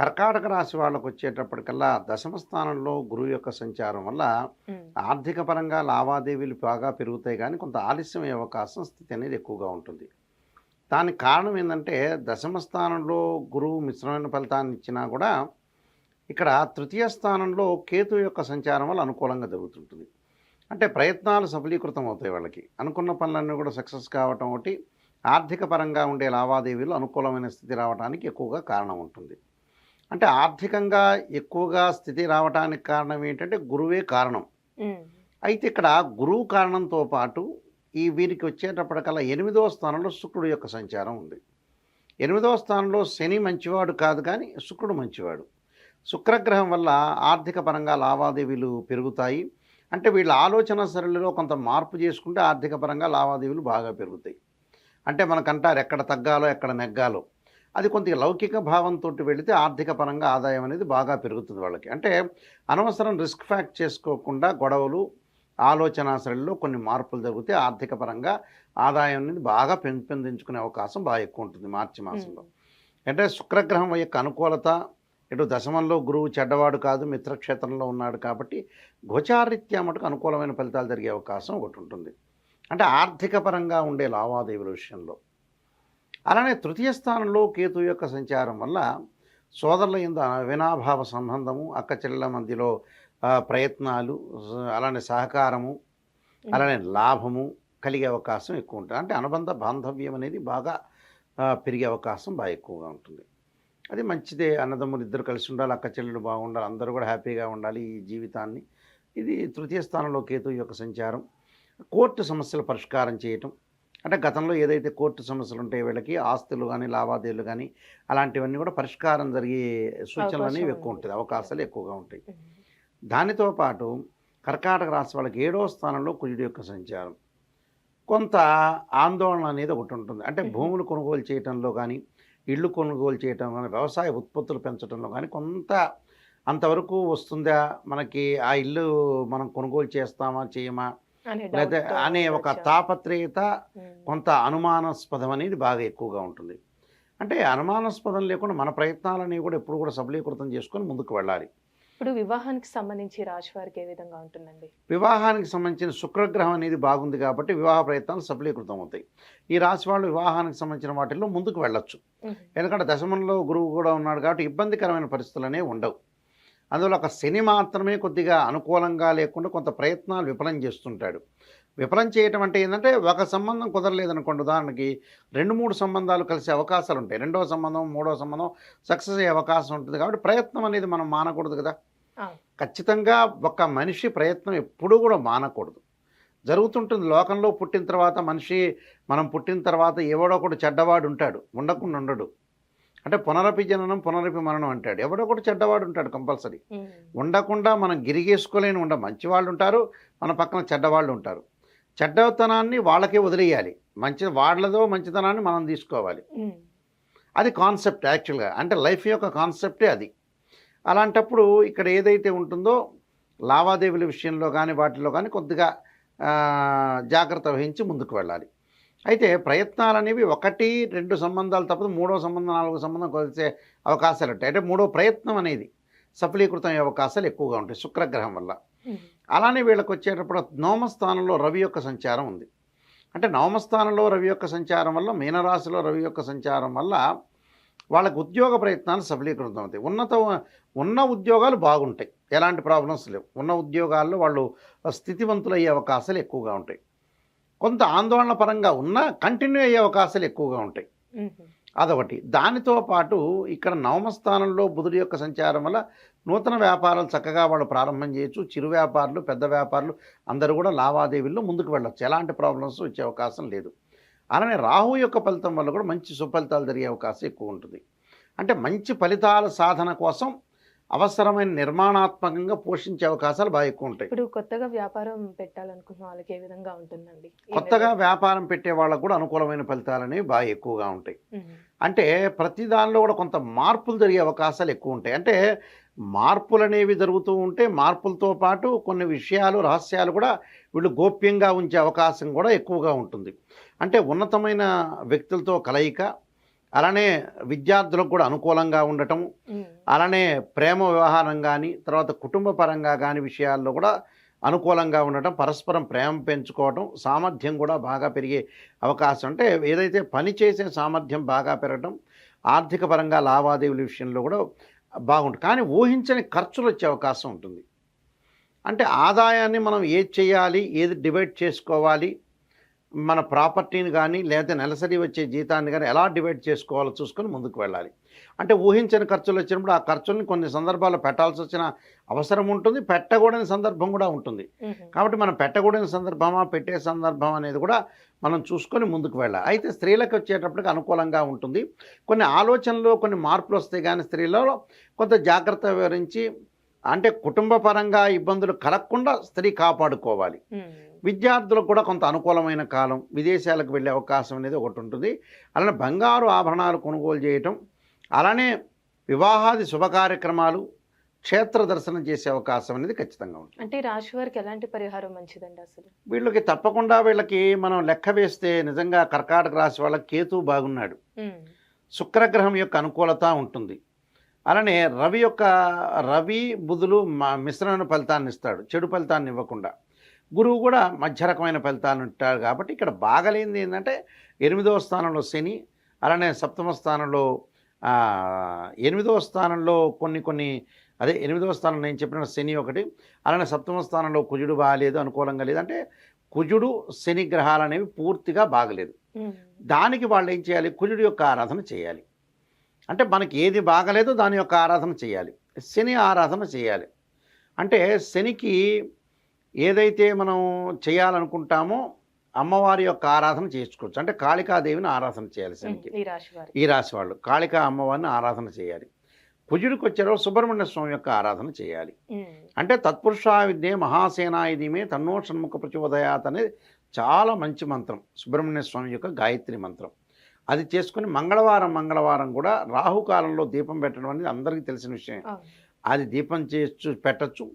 కర్కాటక రాశి వాళ్ళకు వచ్చేటప్పటికల్లా దశమ స్థానంలో గురువు యొక్క సంచారం వల్ల ఆర్థిక పరంగా లావాదేవీలు బాగా పెరుగుతాయి కానీ కొంత ఆలస్యం అయ్యే అవకాశం స్థితి అనేది ఎక్కువగా ఉంటుంది. దానికి కారణం ఏంటంటే దశమ స్థానంలో గురువు మిశ్రమైన ఫలితాన్ని ఇచ్చినా కూడా ఇక్కడ తృతీయ స్థానంలో కేతు యొక్క సంచారం వల్ల అనుకూలంగా జరుగుతుంటుంది. అంటే ప్రయత్నాలు సఫలీకృతం అవుతాయి వాళ్ళకి. అనుకున్న పనులన్నీ కూడా సక్సెస్ కావటం ఒకటి ఆర్థిక పరంగా ఉండే లావాదేవీలు అనుకూలమైన స్థితి రావడానికి ఎక్కువగా కారణం ఉంటుంది. అంటే ఆర్థికంగా ఎక్కువగా స్థితి రావడానికి కారణం ఏంటంటే గురువే కారణం. అయితే ఇక్కడ గురువు కారణంతో పాటు ఈ వీరికి వచ్చేటప్పటికల్లా ఎనిమిదవ స్థానంలో శుక్రుడు యొక్క సంచారం ఉంది. ఎనిమిదవ స్థానంలో శని మంచివాడు కాదు కానీ శుక్రుడు మంచివాడు. శుక్రగ్రహం వల్ల ఆర్థిక పరంగా లావాదేవీలు పెరుగుతాయి. అంటే వీళ్ళ ఆలోచన సరళిలో కొంత మార్పు చేసుకుంటే ఆర్థిక పరంగా లావాదేవీలు బాగా పెరుగుతాయి. అంటే మనకంటారు ఎక్కడ తగ్గాలో ఎక్కడ నెగ్గాలో. అది కొంత లౌకిక భావంతో వెళితే ఆర్థిక పరంగా ఆదాయం అనేది బాగా పెరుగుతుంది వాళ్ళకి. అంటే అనవసరం రిస్క్ ఫ్యాక్ట్ చేసుకోకుండా గొడవలు ఆలోచన సరళిలో కొన్ని మార్పులు జరిగితే ఆర్థిక పరంగా ఆదాయం అనేది బాగా పెంపొందించుకునే అవకాశం బాగా ఎక్కువ ఉంటుంది మార్చి మాసంలో. అంటే శుక్రగ్రహం యొక్క అనుకూలత ఇటు దశమంలో గురువు చెడ్డవాడు కాదు మిత్రక్షేత్రంలో ఉన్నాడు కాబట్టి గోచారీత్యా మటుకు అనుకూలమైన ఫలితాలు జరిగే అవకాశం ఒకటి ఉంటుంది. అంటే ఆర్థిక పరంగా ఉండే లావాదేవీల విషయంలో అలానే తృతీయ స్థానంలో కేతు యొక్క సంచారం వల్ల సోదరుల ఎందు అవినాభావ సంబంధము అక్క చెల్లెల మధ్యలో ప్రయత్నాలు అలానే సహకారము అలానే లాభము కలిగే అవకాశం ఎక్కువ ఉంటుంది. అంటే అనుబంధ బాంధవ్యం అనేది బాగా పెరిగే అవకాశం బాగా ఎక్కువగా ఉంటుంది. అది మంచిదే. అన్నదమ్ములు ఇద్దరు కలిసి ఉండాలి అక్క చెల్లెలు బాగుండాలి అందరూ కూడా హ్యాపీగా ఉండాలి ఈ జీవితాన్ని. ఇది తృతీయ స్థానంలో కేతు యొక్క సంచారం. కోర్టు సమస్యల పరిష్కారం చేయటం అంటే గతంలో ఏదైతే కోర్టు సమస్యలు ఉంటాయో వీళ్ళకి ఆస్తులు కానీ లావాదేవీలు కానీ అలాంటివన్నీ కూడా పరిష్కారం జరిగే సూచనలు అనేవి ఎక్కువ. ఉంటాయి. అవకాశాలు ఎక్కువగా ఉంటాయి. దానితో పాటు కర్కాటక రాశి వాళ్ళకి ఏడో స్థానంలో కుజుడు యొక్క సంచారం. కొంత ఆందోళన అనేది ఒకటి ఉంటుంది. అంటే. భూములు కొనుగోలు చేయటంలో కానీ ఇళ్ళు కొనుగోలు చేయటం కానీ వ్యవసాయ ఉత్పత్తులు పెంచడంలో కానీ కొంత అంతవరకు వస్తుందా? మనకి ఆ ఇల్లు మనం కొనుగోలు చేస్తామా చేయమా? అనే లేదా doubt తో అనే ఒక. తాపత్రయత కొంత అనుమానాస్పదం అనేది బాగా ఎక్కువగా ఉంటుంది. అంటే అనుమానాస్పదం లేకుండా మన ప్రయత్నాలని కూడా ఎప్పుడు కూడా సబలీకృతం చేసుకొని ముందుకు వెళ్ళాలి. ఇప్పుడు వివాహానికి సంబంధించి రాశి వారికి ఏ విధంగా ఉంటుందండి? వివాహానికి సంబంధించిన శుక్రగ్రహం అనేది బాగుంది కాబట్టి వివాహ ప్రయత్నాలు సఫలీకృతం అవుతాయి. ఈ రాశి వాళ్ళు వివాహానికి సంబంధించిన వాటిల్లో ముందుకు వెళ్ళొచ్చు. ఎందుకంటే దశమంలో గురువు కూడా ఉన్నాడు కాబట్టి ఇబ్బందికరమైన పరిస్థితులు అనేవి ఉండవు. అందులో ఒక శని మాత్రమే కొద్దిగా అనుకూలంగా లేకుండా కొంత ప్రయత్నాలు విఫలం చేస్తుంటాడు. విఫలం చేయటం అంటే ఏంటంటే ఒక సంబంధం కుదరలేదనుకోండి. ఉదాహరణకి రెండు మూడు సంబంధాలు కలిసే అవకాశాలు ఉంటాయి రెండో సంబంధం మూడో సంబంధం సక్సెస్ అయ్యే అవకాశం ఉంటుంది కాబట్టి ప్రయత్నం అనేది మనం మానకూడదు కదా. ఖచ్చితంగా ఒక మనిషి ప్రయత్నం ఎప్పుడూ కూడా మానకూడదు. జరుగుతుంటుంది. లోకంలో పుట్టిన తర్వాత మనిషి మనం పుట్టిన తర్వాత ఎవడో ఒకడు చెడ్డవాడు ఉంటాడు. ఉండకుండా ఉండడు. అంటే పునరపి జననం పునరపి మరణం అంటాడు. ఎవడో ఒకడు చెడ్డవాడు ఉంటాడు కంపల్సరీ. ఉండకుండా మనం గిరిగేసుకోలేని ఉండ మంచివాళ్ళు ఉంటారు మన పక్కన చెడ్డవాళ్ళు ఉంటారు. చెడ్డతనాన్ని వాళ్ళకే వదిలేయాలి. మంచి వాళ్ళదో మంచితనాన్ని మనం తీసుకోవాలి. అది కాన్సెప్ట్ యాక్చువల్గా. అంటే లైఫ్ యొక్క కాన్సెప్టే అది. అలాంటప్పుడు ఇక్కడ ఏదైతే ఉంటుందో లావాదేవీల విషయంలో కానీ వాటిలో కానీ కొద్దిగా జాగ్రత్త వహించి ముందుకు వెళ్ళాలి. అయితే ప్రయత్నాలు అనేవి ఒకటి రెండు సంబంధాలు తప్పదు మూడో సంబంధం నాలుగో సంబంధం కలిసే అవకాశాలు ఉంటాయి. అంటే మూడో ప్రయత్నం అనేది సఫలీకృతం అయ్యే అవకాశాలు ఎక్కువగా ఉంటాయి శుక్రగ్రహం వల్ల. అలానే వీళ్ళకి వచ్చేటప్పుడు నవమ స్థానంలో రవి యొక్క సంచారం ఉంది. అంటే నవమ స్థానంలో రవి యొక్క సంచారం వల్ల మీనరాశిలో రవి యొక్క సంచారం వల్ల వాళ్ళకి ఉద్యోగ ప్రయత్నాలు సఫలీకృతం అవుతాయి ఉన్నత ఉన్న ఉద్యోగాలు బాగుంటాయి. ఎలాంటి ప్రాబ్లమ్స్ లేవు. ఉన్న ఉద్యోగాల్లో వాళ్ళు స్థితివంతులు అయ్యే అవకాశాలు ఎక్కువగా ఉంటాయి. కొంత ఆందోళన పరంగా ఉన్న కంటిన్యూ అయ్యే అవకాశాలు ఎక్కువగా ఉంటాయి. అదొకటి. దానితో పాటు ఇక్కడ నవమ స్థానంలో బుధుడి యొక్క సంచారం వల్ల నూతన వ్యాపారాలు చక్కగా వాళ్ళు ప్రారంభం చేయొచ్చు. చిరు వ్యాపారులు పెద్ద వ్యాపారులు అందరూ కూడా లావాదేవీల్లో ముందుకు వెళ్ళొచ్చు. ఎలాంటి ప్రాబ్లమ్స్ వచ్చే అవకాశం లేదు. అలానే రాహు యొక్క ఫలితం వల్ల కూడా మంచి సుఫలితాలు జరిగే అవకాశం ఎక్కువ ఉంటుంది. అంటే మంచి ఫలితాల సాధన కోసం అవసరమైన నిర్మాణాత్మకంగా పోషించే అవకాశాలు బాగా ఎక్కువ ఉంటాయి. ఇప్పుడు కొత్తగా వ్యాపారం పెట్టాలనుకున్న వాళ్ళకి ఏ విధంగా ఉంటుందండి? కొత్తగా వ్యాపారం పెట్టే వాళ్ళకు కూడా అనుకూలమైన ఫలితాలు అనేవి బాగా ఎక్కువగా ఉంటాయి. అంటే ప్రతి దానిలో కూడా కొంత మార్పులు జరిగే అవకాశాలు ఎక్కువ ఉంటాయి. అంటే మార్పులు అనేవి జరుగుతూ ఉంటే మార్పులతో పాటు కొన్ని విషయాలు రహస్యాలు కూడా వీళ్ళు గోప్యంగా ఉంచే అవకాశం కూడా ఎక్కువగా ఉంటుంది. అంటే ఉన్నతమైన వ్యక్తులతో కలయిక అలానే విద్యార్థులకు కూడా అనుకూలంగా ఉండటం అలానే ప్రేమ వ్యవహారం కానీ తర్వాత కుటుంబ పరంగా కానీ విషయాల్లో కూడా అనుకూలంగా ఉండటం పరస్పరం ప్రేమ పెంచుకోవటం సామర్థ్యం కూడా బాగా పెరిగే అవకాశం. అంటే ఏదైతే పని చేసే సామర్థ్యం బాగా పెరగటం ఆర్థిక పరంగా లావాదేవీల విషయంలో కూడా బాగుంటుంది. కానీ ఊహించని ఖర్చులు వచ్చే అవకాశం ఉంటుంది. అంటే ఆదాయాన్ని మనం ఏది చేయాలి ఏది డివైడ్ చేసుకోవాలి మన ప్రాపర్టీని కానీ లేదా నెలసరి వచ్చే జీతాన్ని కానీ ఎలా డివైడ్ చేసుకోవాలో చూసుకొని ముందుకు వెళ్ళాలి. అంటే ఊహించని ఖర్చులు వచ్చినప్పుడు ఆ ఖర్చుల్ని కొన్ని సందర్భాల్లో పెట్టాల్సి వచ్చిన అవసరం ఉంటుంది పెట్టకూడని సందర్భం కూడా ఉంటుంది. కాబట్టి మనం పెట్టకూడని సందర్భమా పెట్టే సందర్భం అనేది కూడా మనం చూసుకొని ముందుకు వెళ్ళాలి. అయితే స్త్రీలకు వచ్చేటప్పటికి అనుకూలంగా ఉంటుంది. కొన్ని ఆలోచనలు కొన్ని మార్పులు వస్తాయి కానీ స్త్రీలలో కొంత జాగ్రత్త వివరించి అంటే కుటుంబ పరంగా ఇబ్బందులు కలగకుండా స్త్రీ కాపాడుకోవాలి. విద్యార్థులకు కూడా కొంత అనుకూలమైన కాలం విదేశాలకు వెళ్ళే అవకాశం అనేది ఒకటి ఉంటుంది. అలానే బంగారు ఆభరణాలు కొనుగోలు చేయటం అలానే వివాహాది శుభ కార్యక్రమాలు క్షేత్ర దర్శనం చేసే అవకాశం అనేది ఖచ్చితంగా ఉంటుంది. అంటే రాశి వారికి ఎలాంటి పరిహారం మంచిదండి అసలు? వీళ్ళకి తప్పకుండా వీళ్ళకి మనం లెక్క వేస్తే నిజంగా కర్కాటక రాశి వాళ్ళకి కేతు బాగున్నాడు. శుక్రగ్రహం యొక్క అనుకూలత ఉంటుంది. అలానే రవి యొక్క రవి బుధులు మ- మిశ్రమైన ఫలితాన్ని ఇస్తాడు చెడు ఫలితాన్ని ఇవ్వకుండా. గురువు కూడా మధ్య రకమైన ఫలితాలను ఇస్తాడు కాబట్టి ఇక్కడ బాగలేనిది ఏంటంటే ఎనిమిదవ స్థానంలో శని అలానే సప్తమ స్థానంలో ఎనిమిదవ స్థానంలో కొన్ని కొన్ని అదే ఎనిమిదవ స్థానం నేను చెప్పిన శని ఒకటి అలానే సప్తమ స్థానంలో కుజుడు బాగాలేదు అనుకూలంగా లేదు. అంటే కుజుడు శని గ్రహాలు అనేవి పూర్తిగా బాగలేదు. దానికి వాళ్ళు ఏం చేయాలి? కుజుడి యొక్క ఆరాధన చేయాలి. అంటే మనకి ఏది బాగలేదో దాని యొక్క ఆరాధన చేయాలి. శని ఆరాధన చేయాలి. అంటే శనికి ఏదైతే మనం చేయాలనుకుంటామో అమ్మవారి యొక్క ఆరాధన చేసుకోవచ్చు. అంటే కాళికాదేవిని ఆరాధన చేయాలి శనికి. ఈ రాశి వాళ్ళు కాళికా అమ్మవారిని ఆరాధన చేయాలి. కుజుడికి వచ్చారో సుబ్రహ్మణ్య స్వామి యొక్క ఆరాధన చేయాలి. అంటే తత్పురుషా విద్యే మహాసేనాయుధిమే తన్నో షణ్ముఖ ప్రచోదయాత్ అనేది చాలా మంచి మంత్రం. సుబ్రహ్మణ్య స్వామి యొక్క గాయత్రి మంత్రం. అది చేసుకుని మంగళవారం మంగళవారం కూడా రాహుకాలంలో దీపం పెట్టడం అనేది అందరికీ తెలిసిన విషయం. అది దీపం చేయొచ్చు పెట్టచ్చు.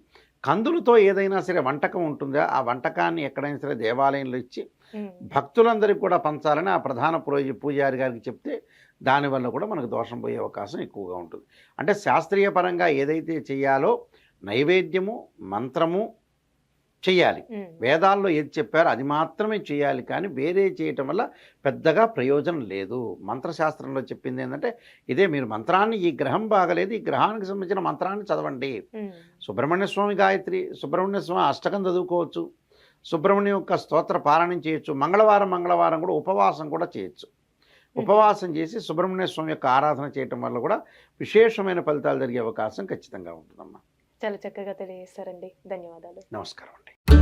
కందులతో ఏదైనా సరే వంటకం ఉంటుందా? ఆ వంటకాన్ని ఎక్కడైనా సరే దేవాలయంలో ఇచ్చి భక్తులందరికీ కూడా పంచాలని ఆ ప్రధాన పురోహి పూజారి గారికి చెప్తే దానివల్ల కూడా మనకు దోషం పోయే అవకాశం ఎక్కువగా ఉంటుంది. అంటే శాస్త్రీయ పరంగా ఏదైతే చేయాలో నైవేద్యము మంత్రము చెయ్యాలి. ఉమ్, వేదాల్లో ఏది చెప్పారో అది మాత్రమే చేయాలి కానీ వేరే చేయటం వల్ల పెద్దగా ప్రయోజనం లేదు. మంత్రశాస్త్రంలో చెప్పింది ఏంటంటే ఇదే మీరు మంత్రాన్ని ఈ గ్రహం బాగలేదు ఈ గ్రహానికి సంబంధించిన మంత్రాన్ని చదవండి. సుబ్రహ్మణ్య స్వామి గాయత్రి సుబ్రహ్మణ్య స్వామి అష్టకం చదువుకోవచ్చు. సుబ్రహ్మణ్యం యొక్క స్తోత్ర పారాయణం చేయొచ్చు. మంగళవారం మంగళవారం కూడా ఉపవాసం కూడా చేయొచ్చు. ఉపవాసం చేసి సుబ్రహ్మణ్య స్వామి యొక్క ఆరాధన చేయటం వల్ల కూడా విశేషమైన ఫలితాలు జరిగే అవకాశం ఖచ్చితంగా ఉంటుందమ్మా. చాలా చక్కగా తెలియజేస్తారండి. ధన్యవాదాలు. నమస్కారం అండి.